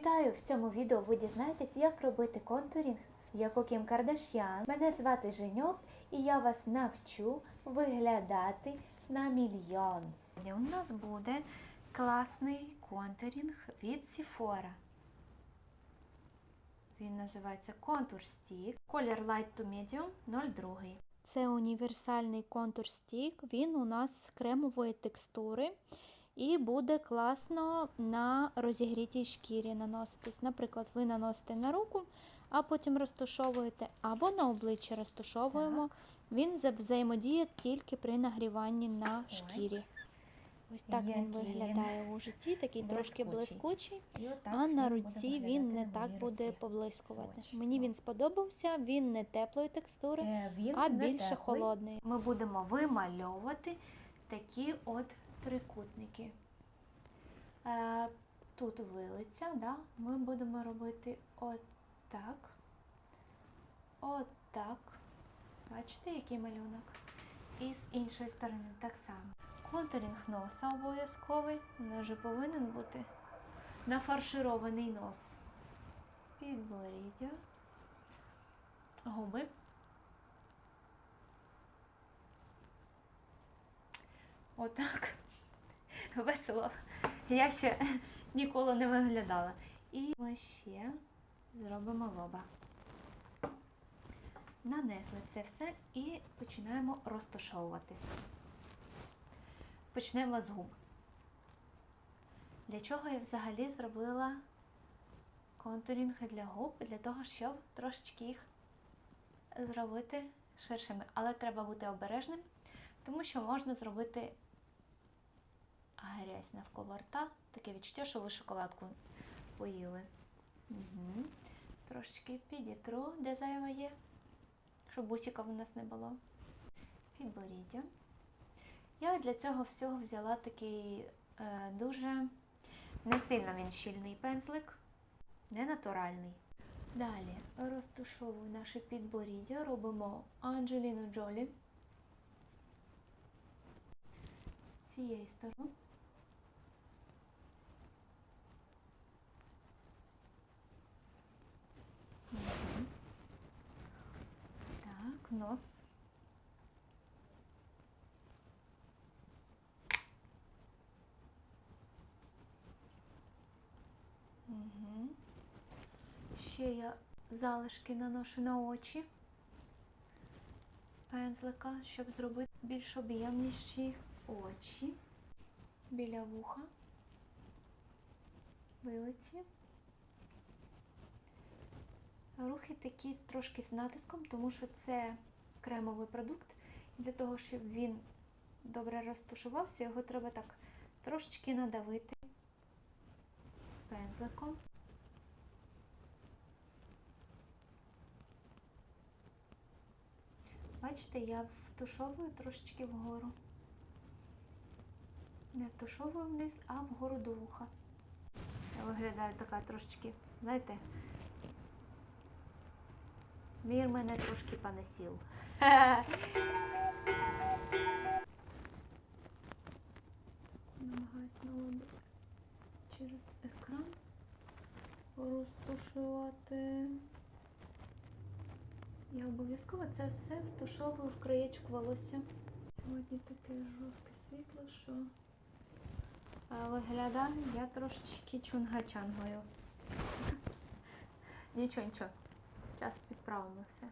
Вітаю! В цьому відео ви дізнаєтесь, як робити контурінг, як у Кім Кардаш'ян. Мене звати Женьок і я вас навчу виглядати на мільйон. У нас буде класний контурінг від Sephora. Він називається Contour Stick. Колір Light to Medium 02. Це універсальний контур стік. Він у нас з кремової текстури і буде класно на розігрітій шкірі наноситись. Наприклад, ви наносите на руку, а потім розтушовуєте, або на обличчя розтушовуємо. Він взаємодіє тільки при нагріванні на Ой. шкірі. Ось так він Який він виглядає у житті, такий трошки блискучий. блискучий. А на руці він не так буде поблискувати. Мені він сподобався, він не теплої текстури, Е, Він а більше теплий. холодний. Ми будемо вимальовувати такі от трикутники. Е, тут вилиця, да? ми будемо робити отак. Отак. Бачите, який малюнок? І з іншої сторони так само. Контурінг носа обов'язковий. У нас же повинен бути нафарширований нос. Підборіддя. Губи. Отак. Весело. Я ще ніколи не виглядала. І ми ще зробимо лоба. Нанесли це все і починаємо розташовувати. Почнемо з губ. Для чого я взагалі зробила контурінг для губ? Для того, щоб трошечки їх зробити ширшими. Але треба бути обережним, тому що можна зробити грязь навколо рта. Таке відчуття, що ви шоколадку поїли. Угу. Трошечки підітру, де зайва є, щоб бусика в нас не було. Підборіддя. Я для цього всього взяла такий е, дуже не сильно він щільний пензлик, не натуральний. Далі розтушовую наше підборіддя, робимо Анджеліну Джолі. З цієї сторони. Так, нос. Ще я залишки наношу на очі пензлика, щоб зробити більш об'ємніші очі біля вуха, вилиці. Рухи такі трошки з натиском, тому що це кремовий продукт. Для того, щоб він добре розтушувався, його треба так трошечки надавити пензликом. Бачите, я втушовую трошечки вгору. Не втушовую вниз, а вгору до вуха. Я виглядаю така трошечки, знаєте, мір мене трошки понесів. Намагаюсь налобити через екран розтушувати. Я обов'язково це все втушовую в краєчку волосся. Сьогодні таке жорстке світло, що виглядаю я трошечки чунгачангою. Нічого, нічого. Зараз підправимо все.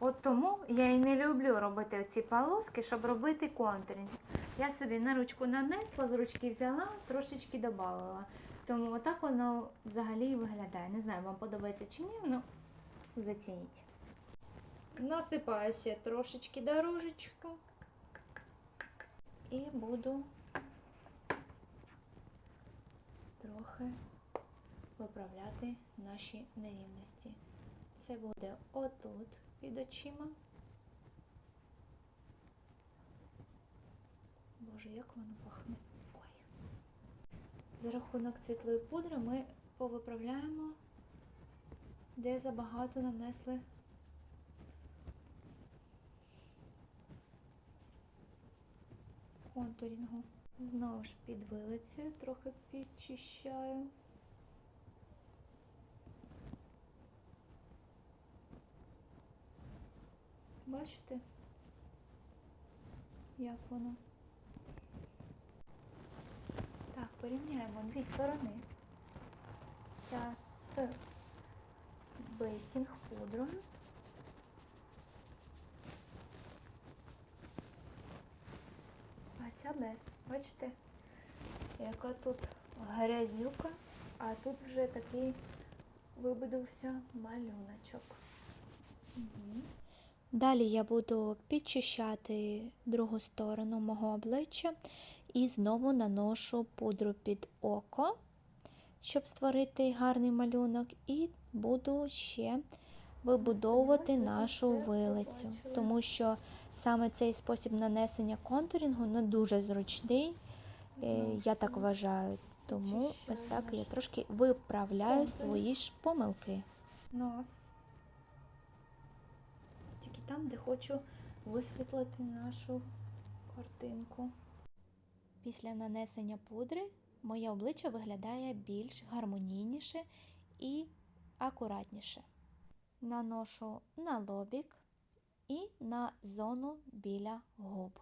От тому я і не люблю робити оці полоски, щоб робити контуринг. Я собі на ручку нанесла, з ручки взяла, трошечки додала. Тому отак воно взагалі виглядає. Не знаю, вам подобається чи ні, ну зацініть. Насипаю ще трошечки дорожечку і буду трохи виправляти наші нерівності. Це буде отут під очима. Боже, як воно пахне. Ой. За рахунок світлої пудри ми повиправляємо, де забагато нанесли контурінгу. Знову ж під вилицею трохи підчищаю. Бачите? Як воно? Так, порівняємо дві сторони. Ця з бейкінг пудрою. А ця без. Бачите? Яка тут грязюка, а тут вже такий вибудувався малюночок. Угу. Далі я буду підчищати другу сторону мого обличчя і знову наношу пудру під око, щоб створити гарний малюнок, і буду ще вибудовувати нашу вилицю, тому що саме цей спосіб нанесення контурінгу не дуже зручний, е, я так вважаю. Тому ось так я трошки виправляю свої ж помилки. Нос. Там, де хочу висвітлити нашу картинку. Після нанесення пудри моє обличчя виглядає більш гармонійніше і акуратніше. Наношу на лобік і на зону біля губ.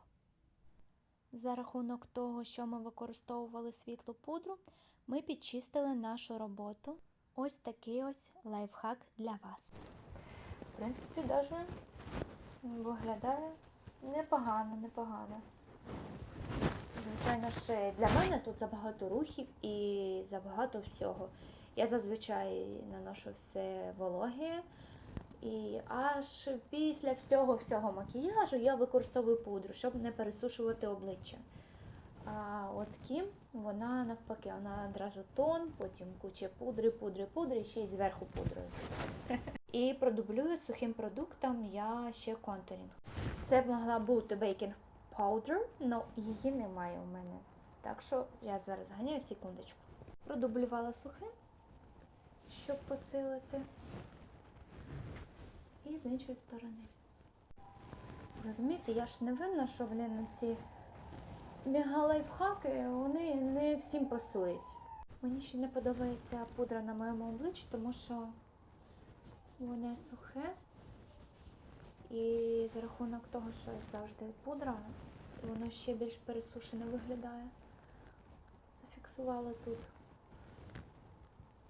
За рахунок того, що ми використовували світлу пудру, ми підчистили нашу роботу. Ось такий ось лайфхак для вас. В принципі, даже виглядає непогано, непогано. Звичайно, ще для мене тут забагато рухів і забагато всього. Я зазвичай наношу все вологе. І аж після всього всього макіяжу я використовую пудру, щоб не пересушувати обличчя. А от Кім, вона навпаки, вона одразу тон, потім куча пудри, пудри, пудри, і ще й зверху пудрою. І продублюю сухим продуктом я ще контурінг. Це б могла бути бейкінг powder, але її немає у мене. Так що я зараз ганяю секундочку. Продублювала сухим, щоб посилити. І з іншої сторони. Розумієте, я ж не винна, що блін, ці мега-лайфхаки, вони не всім пасують. Мені ще не подобається пудра на моєму обличчі, тому що воно сухе. І за рахунок того, що завжди пудра, воно ще більш пересушене виглядає. Зафіксувала тут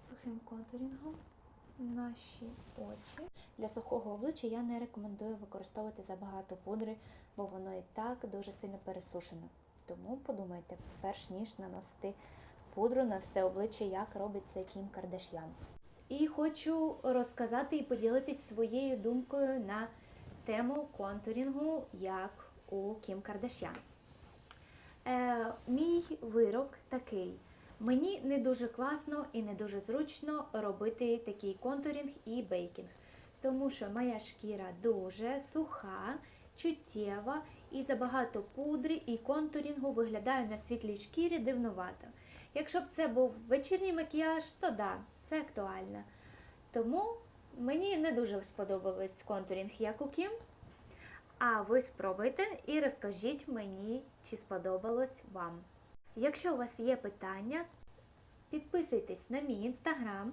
сухим контурінгом наші очі. Для сухого обличчя я не рекомендую використовувати забагато пудри, бо воно і так дуже сильно пересушено. Тому подумайте, перш ніж наносити пудру на все обличчя, як робить це Кім Кардаш'ян. І хочу розказати і поділитись своєю думкою на тему контурінгу, як у Кім Кардаш'ян. Е, мій вирок такий. Мені не дуже класно і не дуже зручно робити такий контурінг і бейкінг, тому що моя шкіра дуже суха, чуттєва і забагато пудри і контурінгу виглядає на світлій шкірі дивнувато. Якщо б це був вечірній макіяж, то да, це актуально. Тому мені не дуже сподобався контурінг як у Кім. А ви спробуйте і розкажіть мені, чи сподобалось вам. Якщо у вас є питання, підписуйтесь на мій інстаграм,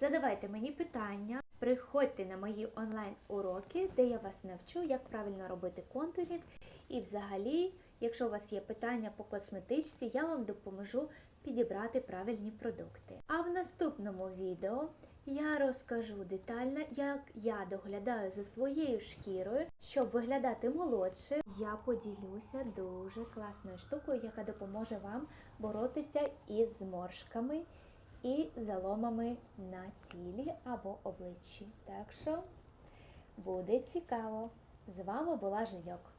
задавайте мені питання, приходьте на мої онлайн-уроки, де я вас навчу, як правильно робити контурінг. І взагалі, якщо у вас є питання по косметичці, я вам допоможу підібрати правильні продукти. А в наступному відео я розкажу детально, як я доглядаю за своєю шкірою, щоб виглядати молодше. Я поділюся дуже класною штукою, яка допоможе вам боротися із зморшками і заломами на тілі або обличчі. Так що буде цікаво. З вами була Жильок.